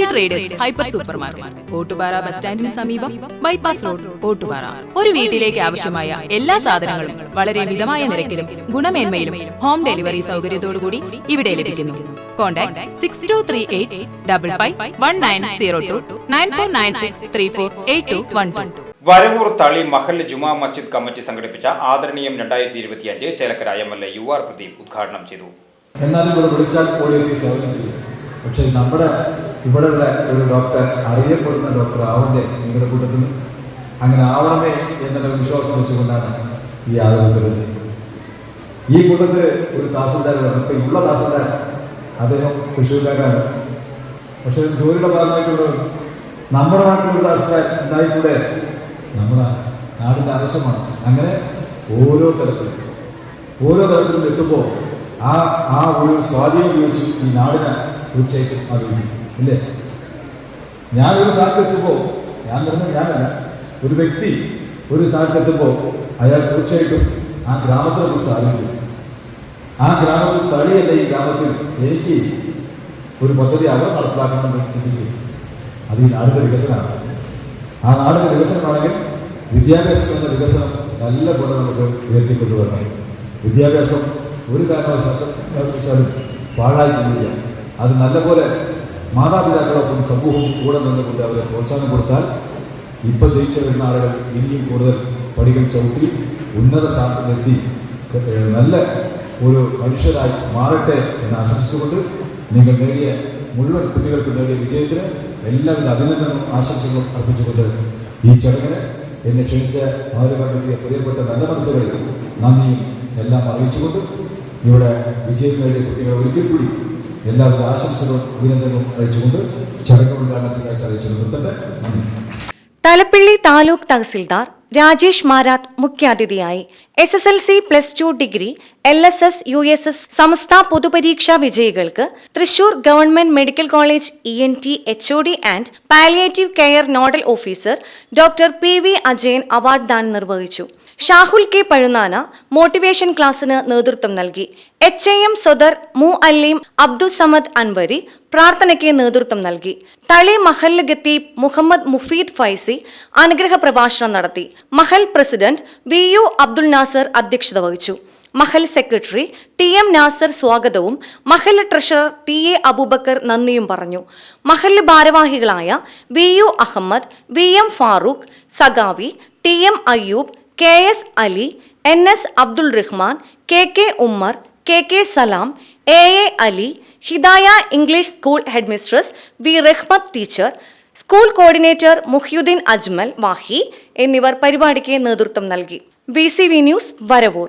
Pattambi traders hyper super market Ottupara bus സ്റ്റാൻഡിന് സമീപം bypass road Ottupara ഒരു വീട്ടിലേക്ക് ആവശ്യമായ എല്ലാ സാധനങ്ങളും വളരെ മിതമായ നിരക്കിലും ഗുണമേന്മയിലും ഹോം ഡെലിവറി സൗകര്യത്തോടുകൂടി ഇവിടെ ലഭിക്കുന്നു. Contact six two three eight double five one nine zero two nine four nine six three four eight two one two Varavoor Thali Mahal Juma Masjid committee സംഘടിപ്പിച്ച ആദരണീയം രണ്ടായിരത്തി ഇരുപത്തിയഞ്ച് Chelakkara M L A U R Pradeep ഉദ്ഘാടനം ചെയ്തു. എന്നാലും ഇവിടെ വിളിച്ചാൽ police ചെയ്യും. പക്ഷേ നമ്മുടെ ഇവിടെയുള്ള ഒരു ഡോക്ടർ അറിയപ്പെടുന്ന ഡോക്ടർ ആവണ്ടേ നിങ്ങളുടെ കൂട്ടത്തിൽ? അങ്ങനെ ആവണമേ എന്നുള്ള വിശ്വാസം വെച്ചുകൊണ്ടാണ് ഈ ആദരവ് ഈ കൂട്ടത്തിൽ ഒരു തഹസിൽദാർ ഇപ്പൊ ഉള്ള തഹസിൽദാർ അദ്ദേഹം തൃശ്ശൂർക്കാരാണ്. പക്ഷെ ജോലിയുടെ ഭാഗമായിട്ടുള്ള നമ്മുടെ നാട്ടിലുള്ള തഹസിൽദാർ ഉണ്ടായിക്കൂടെ? നമ്മുടെ നാടിന്റെ ആവശ്യമാണ്. അങ്ങനെ ഓരോ തരത്തിലും ഓരോ തരത്തിലും എത്തുമ്പോൾ ആ ആ ഒരു സ്വാധീനം ഉപയോഗിച്ച് ഈ നാടിനെ തീർച്ചയായിട്ടും അറിയിക്കും ഇല്ലേ? ഞാനൊരു സ്ഥലത്ത് എത്തുമ്പോൾ ഞാൻ പറഞ്ഞ ഞാനല്ല. ഒരു വ്യക്തി ഒരു സ്ഥലത്ത് എത്തുമ്പോൾ അയാൾ തീർച്ചയായിട്ടും ആ ഗ്രാമത്തെ കുറിച്ച് ആലോചിക്കും ആ ഗ്രാമത്തിൽ തളിയല്ല ഈ ഗ്രാമത്തിൽ എനിക്ക് ഒരു പദ്ധതി അവർ നടപ്പിലാക്കണമെന്ന് ചിന്തിക്കും. അത് ഈ നാടിന്റെ വികസനമാണ്. ആ നാടിന്റെ വികസനമാണെങ്കിൽ വിദ്യാഭ്യാസം എന്ന വികസനം നല്ല പോലെ നമുക്ക് ഉയർത്തിക്കൊണ്ടുവരണം. വിദ്യാഭ്യാസം ഒരു കാരണവശാലും പാഴായി അത് നല്ലപോലെ മാതാപിതാക്കളൊപ്പം സമൂഹവും കൂടെ നിന്നുകൊണ്ട് അവരെ പ്രോത്സാഹനം കൊടുത്താൽ ഇപ്പോൾ ജയിച്ചു വരുന്ന ആളുകൾ ഇനിയും കൂടുതൽ പടികൾ ചവിട്ടി ഉന്നത സ്ഥാനത്തിലെത്തി നല്ല ഒരു മനുഷ്യരായി മാറട്ടെ എന്ന് ആശംസിച്ചുകൊണ്ട് നിങ്ങൾ നേടിയ മുഴുവൻ കുട്ടികൾക്ക് നേടിയ വിജയത്തിന് എല്ലാവിധ അഭിനന്ദനവും ആശംസകളും അർപ്പിച്ചുകൊണ്ട് ഈ ചടങ്ങിന് എന്നെ ക്ഷണിച്ച കിട്ടിയ പ്രിയപ്പെട്ട നല്ല മനസ്സുകൾ നന്ദിയും എല്ലാം അറിയിച്ചുകൊണ്ട് ഇവിടെ വിജയം നേടിയ കുട്ടികളെ ഒരിക്കൽ കൂടി എല്ലാവിധ ആശംസകളും അഭിനന്ദനവും അറിയിച്ചുകൊണ്ട് ചടങ്ങ് അറിയിച്ചു തലപ്പിള്ളി താലൂക്ക് തഹസിൽദാർ രാജേഷ് മാരാത്ത് മുഖ്യാതിഥിയായി S S L C plus two degree L S S U S S സംസ്ഥാ പൊതുപരീക്ഷാ വിജയികൾക്ക് Thrissur government medical college E N T H O D and palliative care nodal officer doctor P V Ajayan award ദാനം നിർവഹിച്ചു. Shahul K Pazhunana motivation ക്ലാസ്സിന് നേതൃത്വം നൽകി. H A M സൊദർ മു അല്ലീം അബ്ദുൽ സമദ് അൻവരി പ്രാർത്ഥനയ്ക്ക് നേതൃത്വം നൽകി. തളി മഹൽ ഖത്തീബ് മുഹമ്മദ് മുഫീദ് ഫൈസി അനുഗ്രഹ പ്രഭാഷണം നടത്തി. Mahal president V U Abdul Nasar അധ്യക്ഷത വഹിച്ചു. Mahal secretary T M Nasar സ്വാഗതവും Mahal treasurer T A Aboobacker നന്ദിയും പറഞ്ഞു. മഹൽ ഭാരവാഹികളായ V U Ahammed V M Farooq Sagavi T M Ayyub K S Ali N S Abdul Rahman K K Ummer K K Salam A A Ali Hidaya English school headmistress V Rahmath teacher school coordinator Muhyuddeen Ajmal Wahi എന്നിവർ പരിപാടിക്ക് നേതൃത്വം നൽകി. V C V news Varavoor.